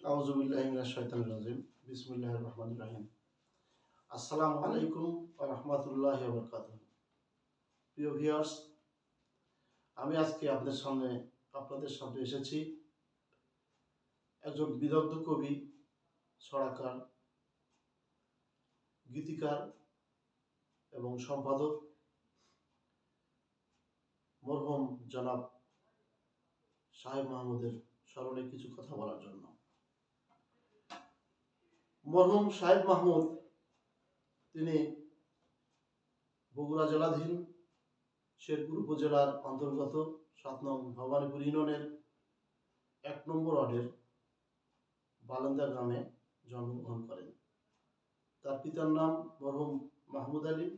আউজুবিল্লাহিমিনাশাইতানির বিসমিল্লাহির রহমানির রহিম। আসসালামু আলাইকুম রাহমাতুল্লাহি ওয়া বারাকাতুহু। প্রিয় ভিউয়ার্স, আমি আজকে আপনাদের সামনে আপনাদের সামনে এসেছি একজন বিদগ্ধ কবি ছড়াকার গীতিকার এবং সম্পাদক, মরহুম জনাব সাহেব মাহমুদের স্মরণে কিছু কথা বলার জন্য। মরহুম সাহেব মাহমুদ, তিনি বগুড়া জেলাধীন শেরপুর উপজেলার অন্তর্গত সাত নং ভবানীপুর ইউনিয়নের এক নম্বর ওয়ার্ডের বালেন্দা গ্রামে জন্মগ্রহণ করেন। তার পিতার নাম মরহুম মাহমুদ আলী,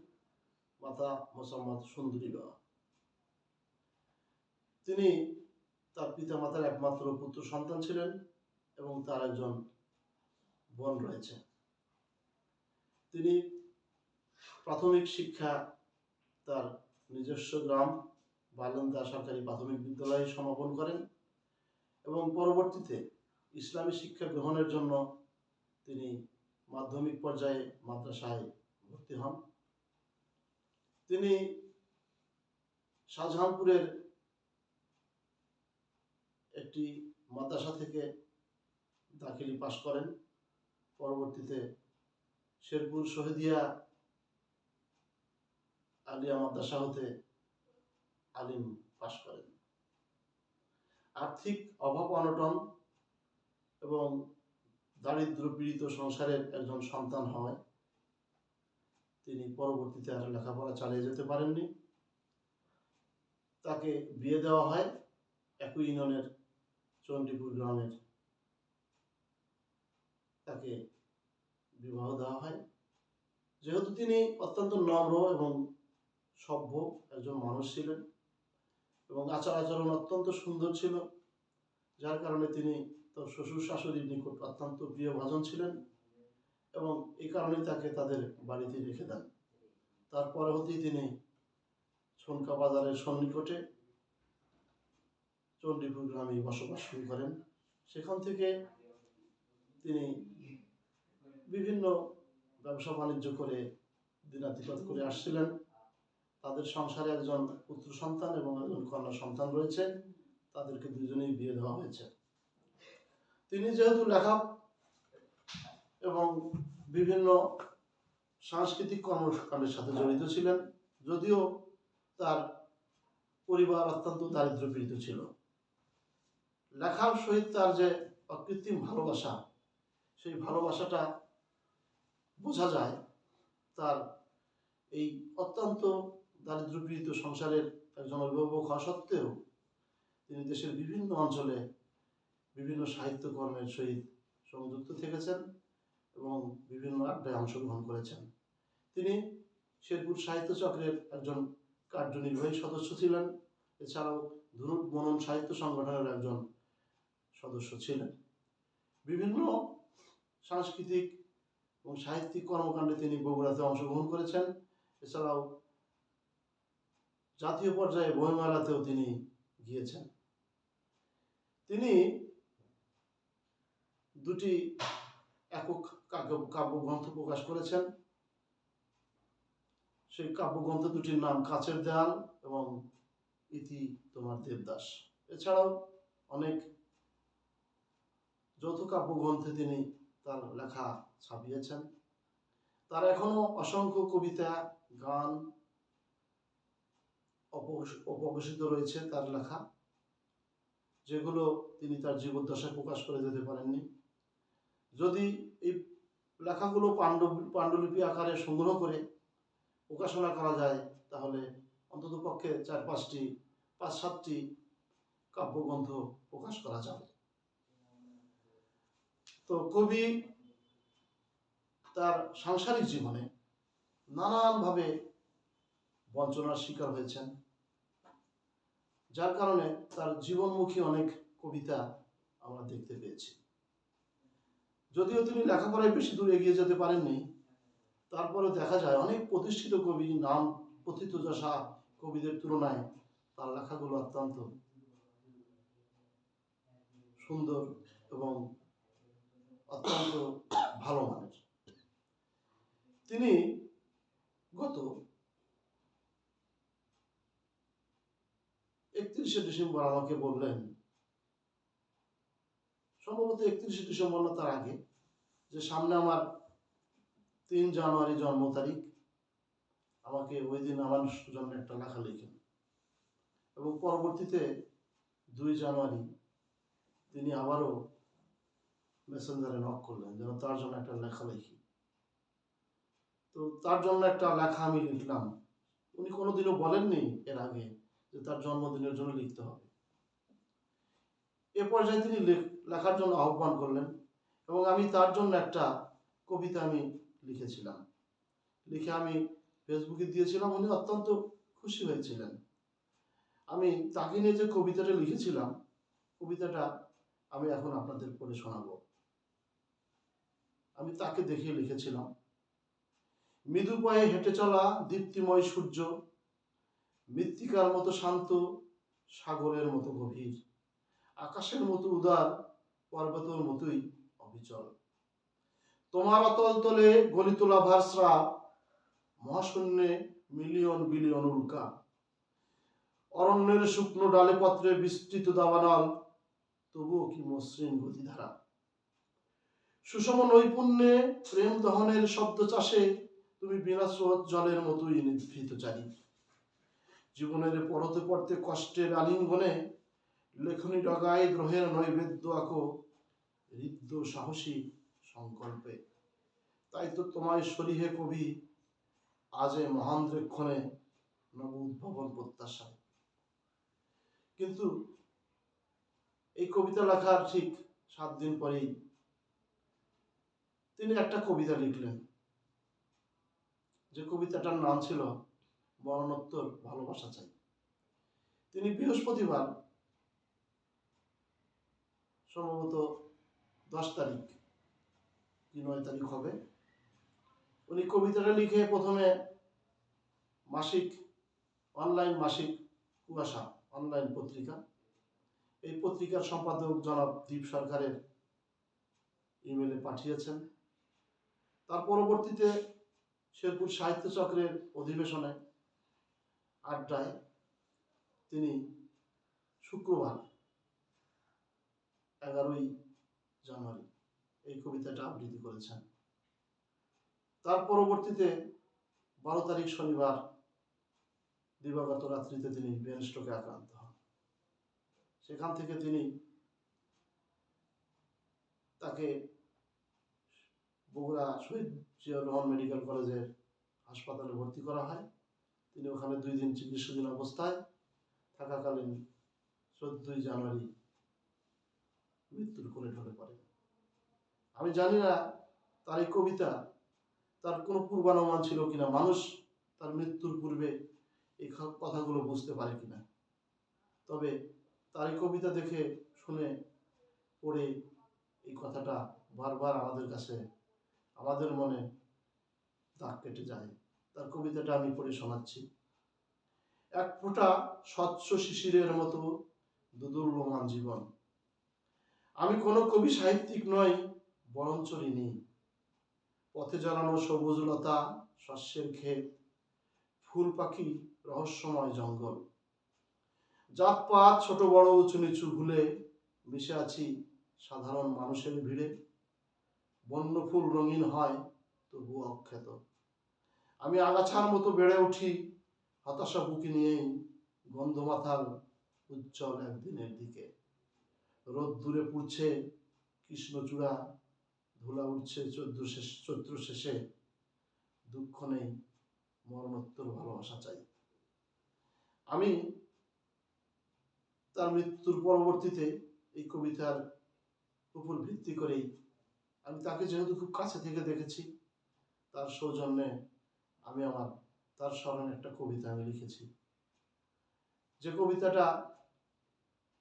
মাতা মোসাম্মদ সুন্দরী বাবা। তিনি তার পিতা মাতার একমাত্র পুত্র সন্তান ছিলেন এবং তার একজন বোন রয়েছে। তিনি প্রাথমিক শিক্ষা তার নিজস্ব গ্রাম বালন্দা সরকারি প্রাথমিক বিদ্যালয়ে সমাপন করেন এবং পরবর্তীতে ইসলামী শিক্ষা গ্রহণের জন্য তিনি মাধ্যমিক পর্যায়ে মাদ্রাসায় ভর্তি হন। তিনি শাহজাহানপুরের একটি মাদ্রাসা থেকে দাখিলি পাশ করেন। পরবর্তীতে শেরপুর শহীদিয়া আলিয়া মাদ্রাসা হতে আলিম পাশ করেন। আর্থিক অভাব, অনটন এবং দারিদ্র পীড়িত সংসারের একজন সন্তান হয় তিনি পরবর্তীতে আর লেখাপড়া চালিয়ে যেতে পারেননি। তাকে বিয়ে দেওয়া হয় একই ইউনিয়নের চণ্ডীপুর গ্রামের তাকে বিবাহ দেওয়া হয়। যেহেতু তিনি অত্যন্ত নম্র এবং সভ্য একজন মানুষ ছিলেন এবং আচার আচরণ অত্যন্ত সুন্দর ছিল, যার কারণে তিনি তার শ্বশুর শাশুড়ির নিকট অত্যন্ত প্রিয় ভাজন ছিলেন এবং এই কারণেই তাকে তাদের বাড়িতে রেখে দেন। তারপরে হতেই তিনি ছনকা বাজারের সন্নিকটে চণ্ডীপুর গ্রামে বসবাস শুরু করেন। সেখান থেকে তিনি বিভিন্ন ব্যবসা বাণিজ্য করে দিনাতিপাত করে আসছিলেন। তাদের সংসারে একজন পুত্র সন্তান এবং একজন কন্যা সন্তান রয়েছে। তাদেরকে দুজনেই বিয়ে দেওয়া হয়েছে। তিনি যেহেতু লেখা এবং বিভিন্ন সাংস্কৃতিক কর্মকাণ্ডের সাথে জড়িত ছিলেন, যদিও তার পরিবার অত্যন্ত দারিদ্র পীড়িত ছিল। লেখার সহিত তার যে অকৃত্রিম ভালোবাসা, সেই ভালোবাসাটা বোঝা যায় তার এই অত্যন্ত দারিদ্রপীড়িত সংসারের একজন অভিভাবক হওয়া সত্ত্বেও তিনি দেশের বিভিন্ন অঞ্চলে বিভিন্ন সাহিত্যকর্মের সহিত সংযুক্ত থেকেছেন এবং বিভিন্ন আড্ডায় অংশগ্রহণ করেছেন। তিনি শেরপুর সাহিত্য চক্রের একজন কার্যনির্বাহী সদস্য ছিলেন। এছাড়াও ধুরুট মনন সাহিত্য সংগঠনের একজন সদস্য ছিলেন। বিভিন্ন সাংস্কৃতিক এবং সাহিত্যিক কর্মকাণ্ডে তিনি বগুড়াতে অংশগ্রহণ করেছেন। এছাড়াও জাতীয় পর্যায়ে বইমেলাতেও তিনি গিয়েছেন। তিনি দুটি একক কাব্য, কাব্যগ্রন্থ প্রকাশ করেছেন। সেই কাব্যগ্রন্থ দুটির নাম কাছের দেয়াল এবং ইতি তোমার দেবদাস। এছাড়াও অনেক যৌথ কাব্যগ্রন্থে তিনি তার লেখা ছাপিয়েছেন। তার এখনও অসংখ্য কবিতা, গান অপঘোষিত রয়েছে তার লেখা, যেগুলো তিনি তার জীবদ্দশায় প্রকাশ করে যেতে পারেননি। যদি এই লেখাগুলো পাণ্ডব, পাণ্ডুলিপি আকারে সংগ্রহ করে প্রকাশনা করা যায়, তাহলে অন্তত পক্ষে চার পাঁচটি, পাঁচ সাতটি কাব্যগ্রন্থ প্রকাশ করা যাবে। তো কবি তার সাংসারিক জীবনে নানানভাবে বঞ্চনার শিকার হয়েছেন, যার কারণে তার জীবনমুখী অনেক কবিতা আমরা দেখতে পেয়েছি। যদিও তিনি লেখাপড়ায় বেশি দূর এগিয়ে যেতে পারেননি তারপরে দেখা যায় অনেক প্রতিষ্ঠিত কবি নাম কথিত যশা কবিদের তুলনায় তার লেখাগুলো অত্যন্ত সুন্দর এবং অত্যন্ত ভালো মানের তিনি গত একত্রিশে ডিসেম্বর আমাকে বললেন, সম্ভবত একত্রিশে ডিসেম্বর না তার আগে, যে সামনে আমার তিন জানুয়ারি জন্ম তারিখ, আমাকে ওই দিন আমার জন্য একটা লেখা লিখেন। এবং পরবর্তীতে দুই জানুয়ারি তিনি আবারও মেসেঞ্জারে নক করলেন, যেন তার জন্য একটা লেখা লিখি। তো তার জন্য একটা লেখা আমি লিখলাম। উনি কোনোদিনও বলেননি এর আগে যে তার জন্মদিনের জন্য লিখতে হবে। এ পর্যায়ে তিনি লেখার জন্য আহ্বান করলেন এবং আমি তার জন্য একটা কবিতা আমি লিখেছিলাম। লিখে আমি ফেসবুকে দিয়েছিলাম, উনি অত্যন্ত খুশি হয়েছিলেন। আমি তাকে নিয়ে যে কবিতাটা লিখেছিলাম, কবিতাটা আমি এখন আপনাদের পড়ে শোনাবো। আমি তাকে দেখিয়ে লিখেছিলাম। মৃদু পায়ে হেঁটে চলা দীপ্তিময় সূর্য, মৃত্তিকার মতো শান্ত, সাগরের মতো গভীর, আকাশের মতো উদার, পর্বতের মতোই অবিচল। তোমার অতল তলে গলি তোলা ভার্সরা মহাশূন্যে মিলিয়ন বিলিয়ন উল্কা। অরণ্যের শুকনো ডালে পত্রে বিস্তৃত দাবানল, তবুও কি মসৃণ গতিধারা? সুষম নৈপুণ্যে প্রেম দহনের শব্দ চাষে তুমি বিনা স্রোত জলের মতোই নিভৃত চারি জীবনের পড়তে পড়তে কষ্টের আলিঙ্গনে লেখনী ডগায় গ্রহের নৈবেদ্য আঁকো হৃদ্য সাহসী সংকল্পে। তাই তো তোমায় সরিহে কবি আজ আজে মহান্দ্রেক্ষণে নব উদ্ভাবন প্রত্যাশায়। কিন্তু এই কবিতা লেখার ঠিক সাত দিন পরেই তিনি একটা কবিতা লিখলেন। যে কবিতাটার নাম ছিল, মরণোত্তর ভালোবাসা চাই। তিনি বৃহস্পতিবার সম্ভবত দশ তারিখ কি নয় তারিখ হবে, উনি কবিতাটা লিখে প্রথমে মাসিক, অনলাইন মাসিক কুয়াশা, অনলাইন পত্রিকা। এই পত্রিকার সম্পাদক জনাব দীপ সরকারের ইমেলে পাঠিয়েছেন। তার পরবর্তীতে শেরপুর সাহিত্য চক্রের অধিবেশনে আড্ডায় তিনি শুক্রবার এগারোই জানুয়ারি এই কবিতাটা আবৃত্তি করেছেন। তার পরবর্তীতে বারো তারিখ শনিবার দিবাগত রাত্রিতে তিনি ব্রেন স্ট্রোকে আক্রান্ত হন। সেখান থেকে তিনি তাকে বগুড়া শহীদ জিয়াউর রহমান মেডিকেল কলেজের হাসপাতালে ভর্তি করা হয়। তিনি ওখানে দুই দিন চিকিৎসাধীন অবস্থায় থাকাকালীন চোদ্দই জানুয়ারি মৃত্যুর কোলে ঢলে পড়েন। আমি জানি না তার এই কবিতা তার কোনো পূর্বানুমান ছিল কিনা, মানুষ তার মৃত্যুর পূর্বে এই কথাগুলো বুঝতে পারে কিনা। তবে তার এই কবিতা দেখে শুনে পড়ে এই কথাটা বারবার আমাদের কাছে আমাদের মনে দাগ কেটে যায়। তার কবিতাটা আমি পড়ে শোনাচ্ছি। এক ফোঁটা স্বচ্ছ শিশিরের মতো দুদুল্যমান জীবন। আমি কোনো কবি সাহিত্যিক নই, বরঞ্চ ঋণী। পথে জড়ানো সবুজ লতা, শস্যের ক্ষেত, ফুল পাখি, রহস্যময় জঙ্গল। জাতপাত ছোট বড় উঁচু নিচু ভুলে মিশে আছি সাধারণ মানুষের ভিড়ে। বন্য ফুল রঙিন হয়, তবু অক্ষত। আমি আগাছার মতো বেড়ে উঠি, হতাশা বুকি নিয়েই গন্ধমাথার উজ্জ্বল একদিনের দিকে। রোদ দূরে পুড়ছে, কৃষ্ণচূড়া ধুলা উঠছে চৈদ্র শেষ, চৈত্র শেষে। দুঃখ নেই, মরণোত্তর ভালোবাসা চাই। আমি তার মৃত্যুর পরবর্তীতে এই কবিতার উপর ভিত্তি করেই আমি তাকে যেহেতু খুব কাছে থেকে দেখেছি, তার সৌজন্যে আমি আমার, তার স্মরণে একটা কবিতা আমি লিখেছি। যে কবিতাটা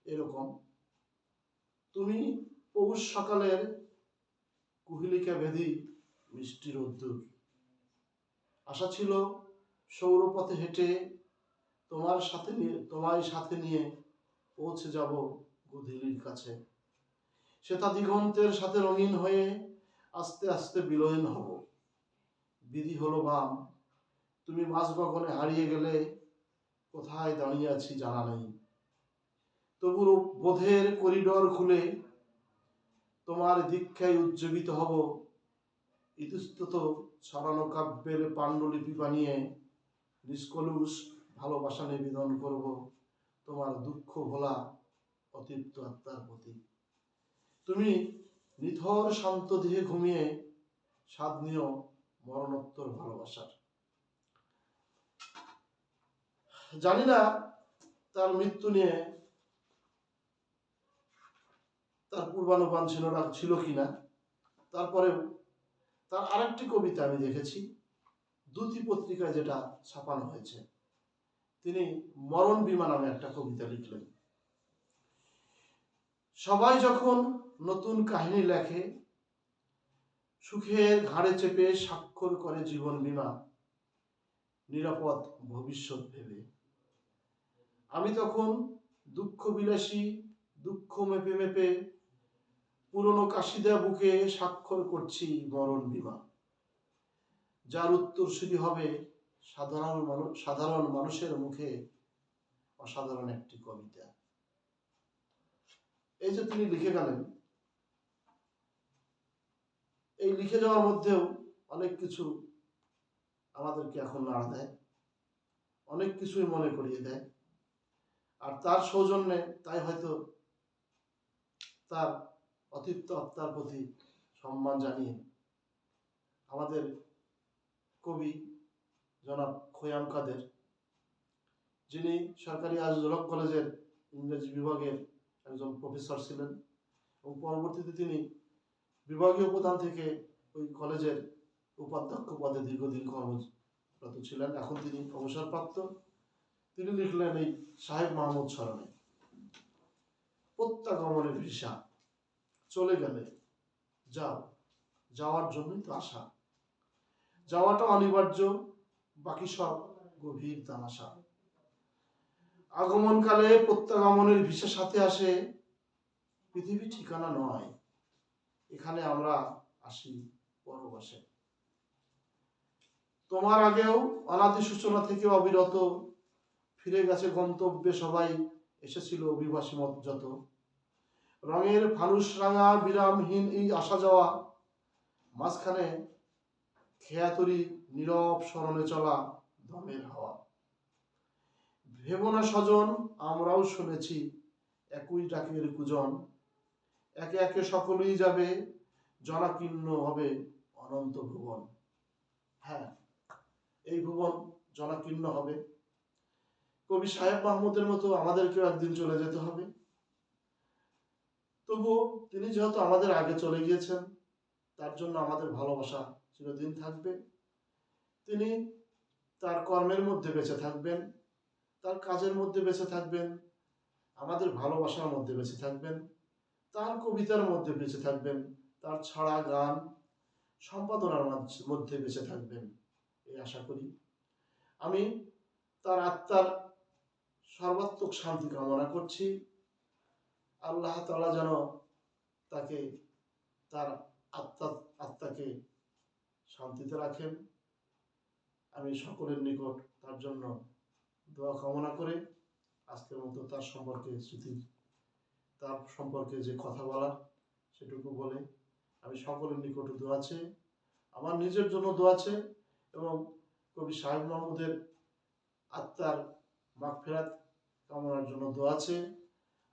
এরকম, তুমি পৌষ সকালের কুহিলিকা ভেদি মিষ্টি রোদ্দুর। আশা ছিল সৌরপথে হেঁটে তোমার সাথে নিয়ে, তোমায় সাথে নিয়ে পৌঁছে যাব গুধিলির কাছে। শ্বেতা দিগন্তের সাথে রঙিন হয়ে আস্তে আস্তে বিলয়ন হব। বিধি হলো বাম। তুমি মাঝ গগনে হারিয়ে গেলে কোথায় দাঁড়িয়ে আছি জানা নেই। তবু বোধের করিডোর খুলে তোমার দীক্ষায় উজ্জীবিত হব। ইতস্তত ছড়ানো কাব্যের পাণ্ডুলিপি বানিয়ে নিষ্কলুষ ভালোবাসা নিবেদন করব। তোমার দুঃখ ভোলা অতৃপ্ত আত্মার প্রতি। তুমি নিথর শান্ত দেহে ঘুমিয়ে স্বাদ নিও মরণোত্তর ভালোবাসার। জানি না তার মৃত্যু নিয়ে তার পূর্বানুমান ছিল ছিল কিনা তারপরেও তার আরেকটি কবিতা আমি দেখেছি দুটি পত্রিকায় যেটা ছাপানো হয়েছে। তিনি মরণ বিমা নামে একটা কবিতা লিখলেন। সবাই যখন নতুন কাহিনী লেখে সুখের ঘাড়ে চেপে স্বাক্ষর করে জীবন বীমা, নিরাপদ ভবিষ্যৎ ভেবে। আমি তখন দুঃখ বিলাসী, দুঃখ মেপে মেপে পুরনো কাশিদা বুকে স্বাক্ষর করছি মরণ বিমা। যার উত্তরসূরি হবে সাধারণ মানুষ সাধারণ মানুষের মুখে অসাধারণ একটি কবিতা। এই যে তিনি লিখে গেলেন এই লিখে যাওয়ার মধ্যেও অনেক কিছু আমাদেরকে এখন নাড়া দেয়, অনেক কিছুই মনে করিয়ে দেয়। আর তার সৌজন্যে তাই হয়তো তার অতিরিক্ত আত্মার প্রতি সম্মান জানিয়ে আমাদের কবি জনাব খোয়াম কাদের, যিনি সরকারি আজলক কলেজের ইংরেজি বিভাগের একজন প্রফেসর ছিলেন এবং পরবর্তীতে তিনি বিভাগীয় প্রধান থেকে ওই কলেজের উপাধ্যক্ষ পদে দীর্ঘদিন কর্মরত ছিলেন। এখন তিনি অবসরপ্রাপ্ত। তিনি লিখলেন এই সাহেব মাহমুদ স্মরণে প্রত্যাগমনের ভিসা, চলে গেলে যাও, যাওয়ার জন্যই তো আশা যাওয়াটা অনিবার্য, বাকি সব গভীর তামাশা। আগমনকালে প্রত্যাগমনের ভিসা সাথে আসে পৃথিবী ঠিকানা নয়। এখানে আমরা আসি পরবাসে তোমার আগেও অনাদি সূচনা থেকে অবিরত ফিরে গেছে গন্তব্যে সবাই এসেছিল অভিবাসী মত যত। রঙের ফানুস রাঙা বিরামহীন এই আসা যাওয়া, মাঝখানে খেয়াতরি নীরব স্মরণে চলা দমের হাওয়া। ভেবনা স্বজন আমরাও শুনেছি একই ডাকের কুজন একে একে সকলেই যাবে জনাকীর্ণ হবে অনন্ত ভুবন। হ্যাঁ এই ভুবন জনাকীর্ণ হবে। কবি সাহেব মাহমুদের মতো আমাদেরকেও একদিন চলে যেতে হবে। তবুও তিনি যেহেতু আমাদের আগে চলে গিয়েছেন, তার জন্য আমাদের ভালোবাসা চিরদিন থাকবে। তিনি তার কর্মের মধ্যে বেঁচে থাকবেন, তার কাজের মধ্যে বেঁচে থাকবেন, আমাদের ভালোবাসার মধ্যে বেঁচে থাকবেন। তার কবিতার মধ্যে বেঁচে থাকবেন, তার ছাড়া গান সম্পাদনার মধ্যে বেঁচে থাকবেন এই আশা করি। আমি তার আত্মার সর্বাত্মক শান্তি কামনা করছি। আল্লাহ তাআলা যেন তাকে, তার আত্মা, আত্মাকে শান্তিতে রাখেন। আমি সকলের নিকট তার জন্য দোয়া কামনা করে আজকের মতো তার সম্পর্কে স্মৃতি তার সম্পর্কে যে কথা বলার সেটুকু বলে। আমি সকলের নিকট দোয়া আছে আমার নিজের জন্য দোয়া আছে এবং কবি সাহেব মাহমুদের আত্মার মাগফেরাত কামনার জন্য দোয়া আছে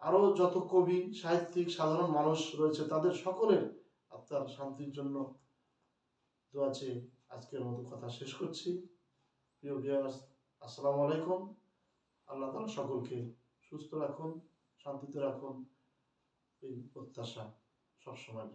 আরও যত কবি, সাহিত্যিক, সাধারণ মানুষ রয়েছে, তাদের সকলের আত্মার শান্তির জন্য দোয়া আছে আজকের মতো কথা শেষ করছি। প্রিয় ভিউয়ার্স আসসালামু আলাইকুম। আল্লাহ তাআলা সকলকে সুস্থ রাখুন, শান্তিতে রাখুন। এই প্রত্যাশা সবসময়